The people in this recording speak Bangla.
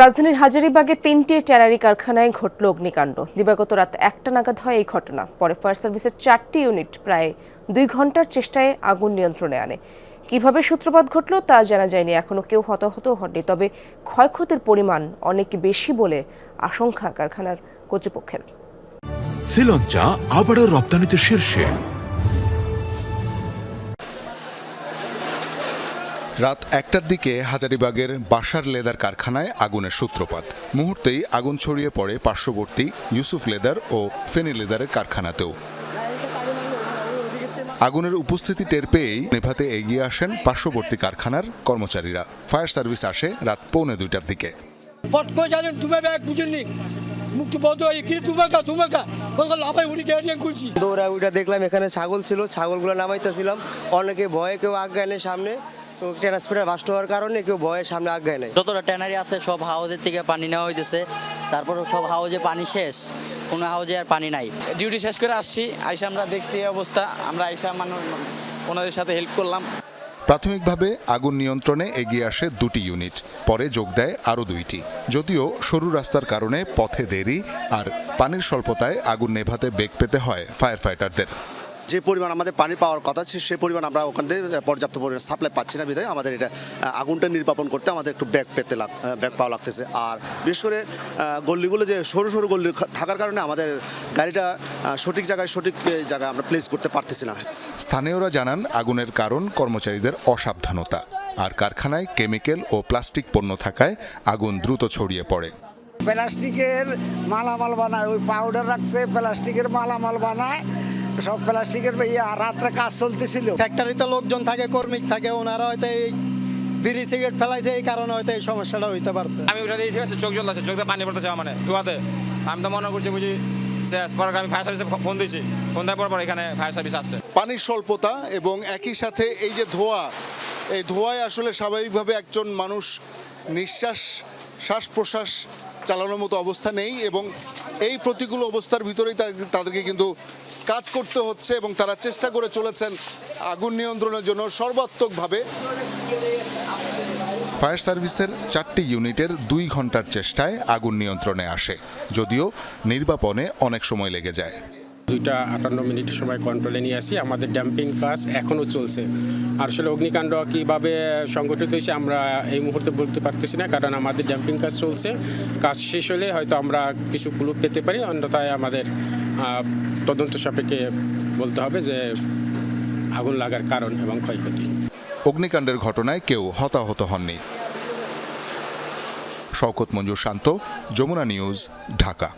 রাজধানীর হাজারিবাগে তিনটি ট্যানারি কারখানায় ঘটল অগ্নিকাণ্ড। দিবাগত রাত একটা নাগাদ হয় এই ঘটনা। পরে ফায়ার সার্ভিসের চারটি ইউনিট প্রায় দুই ঘণ্টার চেষ্টায় আগুন নিয়ন্ত্রণে আনে। কীভাবে সূত্রপাত ঘটল তা জানা যায়নি, এখনও কেউ হতাহত হননি। তবে ক্ষয়ক্ষতির পরিমাণ অনেক বেশি বলে আশঙ্কা কারখানার কর্তৃপক্ষের। শ্রীলঞ্চা আবারও রপ্তানিতে শীর্ষে। রাত একটার দিকে হাজারিবাগের বাসার লেদার কারখানায় আগুনের সূত্রপাত। মুহূর্তেই আগুন ছড়িয়ে পড়ে পার্শ্ববর্তী ইউসুফ লেদার ও ফেনী লেদারের কারখানাতেও। আগুনের উপস্থিতি টের পেয়েই নেভাতে এগিয়ে আসেন পার্শ্ববর্তী কারখানার কর্মচারীরা। ফায়ার সার্ভিস আসে রাত পৌনে দুইটার দিকে। হয়ে দৌড়া উইটা দেখলাম এখানে ছাগল ছিল ছাগলগুলো নামাইতেছিলাম। অনেকে ভয়ে কেউ আজ্ঞায় নেই সামনে। তো ট্রান্সফার বাস্ট হওয়ার কারণে কেউ ভয়ে সামনে আজ্ঞায় নেই। যতটা ট্যানারি আছে সব হাউজের থেকে পানি নেওয়া হইতেছে। তারপর সব হাউজে পানি শেষ কোনো হাউজে আর পানি নাই। ডিউটি শেষ করে আসছি আইসা আমরা দেখছি এই অবস্থা। আমরা আইসা মানুষ ওনাদের সাথে হেল্প করলাম। প্রাথমিকভাবে আগুন নিয়ন্ত্রণে এগিয়ে আসে দুটি ইউনিট পরে যোগ দেয় আরও দুইটি। যদিও সরু রাস্তার কারণে পথে দেরি আর পানির স্বল্পতায় আগুন নেভাতে বেগ পেতে হয় ফায়ার ফাইটারদের যে পরিমাণ আমাদের পানি পাওয়ার কথা ছিল সে পরিমাণ আমরা ওখান থেকে পর্যাপ্ত পরিমাণ সাপ্লাই পাচ্ছি না বিধায় আমাদের এটা আগুনটা নির্বাপন করতে আমাদের একটু ব্যাগ পেতে লাগ ব্যাগ পাওয়া লাগতেছে। আর বিশেষ করে গল্লিগুলো যে সরু সরু গল্লি থাকার কারণে আমাদের গাড়িটা সঠিক জায়গায় সঠিক জায়গায় আমরা প্লেস করতে পারতেছি না। স্থানীয়রা জানান আগুনের কারণ কর্মচারীদের অসাবধানতা। আর কারখানায় কেমিক্যাল ও প্লাস্টিক পণ্য থাকায় আগুন দ্রুত ছড়িয়ে পড়ে। প্লাস্টিকের মালামাল বানায় ওই পাউডার রাখছে প্লাস্টিকের মালামাল বানায় সব প্লাস্টিকের ইয়ে, আর রাত্রে কাজ চলতেছিল। ফ্যাক্টরিতে লোকজন থাকে কর্মিক থাকে ওনারা হয়তো এই বিড়ি সিগারেট ফেলাইছে এই কারণে হয়তো এই সমস্যাটা হইতে পারছে। আমি উঠে দিয়ে ঠিক আছে চোখ জ্বলছে চোখ পানি পড়তেছে আমার মানে দুয়াতে। আমি তো মনে করছি বুঝি আমি ফায়ার সার্ভিসে ফোন দিয়েছি। ফোন দেওয়ার পর পর এখানে ফায়ার সার্ভিস আসছে। পানির স্বল্পতা এবং একই সাথে এই যে ধোঁয়া এই ধোঁয়ায় আসলে স্বাভাবিকভাবে একজন মানুষ নিঃশ্বাস শ্বাস প্রশ্বাস চালানোর মতো অবস্থা নেই এবং এই প্রতিকূল অবস্থার ভিতরেই তাদেরকে কিন্তু কাজ করতে হচ্ছে এবং তারা চেষ্টা করে চলেছেন আগুন নিয়ন্ত্রণের জন্য সর্বাত্মকভাবে। ফায়ার সার্ভিসের চারটি ইউনিটের দুই ঘণ্টার চেষ্টায় আগুন নিয়ন্ত্রণে আসে, যদিও নির্বাপনে অনেক সময় লেগে যায়। দুইটা আটান্ন মিনিট সময় কন্ট্রোলে নিয়ে আসি। আমাদের ড্যাম্পিং কাজ এখনও চলছে। আর আসলে অগ্নিকাণ্ড কীভাবে সংগঠিত হয়েছে আমরা এই মুহূর্তে বলতে পারতেছি না, কারণ আমাদের ড্যাম্পিং কাজ চলছে। কাজ শেষ হলে হয়তো আমরা কিছু ক্লু পেতে পারি। অন্যথায় আমাদের তদন্ত সাপেক্ষে বলতে হবে যে আগুন লাগার কারণ এবং ক্ষয়ক্ষতি। অগ্নিকাণ্ডের ঘটনায় কেউ হতাহত হননি। শওকত মঞ্জুর শান্ত, যমুনা নিউজ, ঢাকা।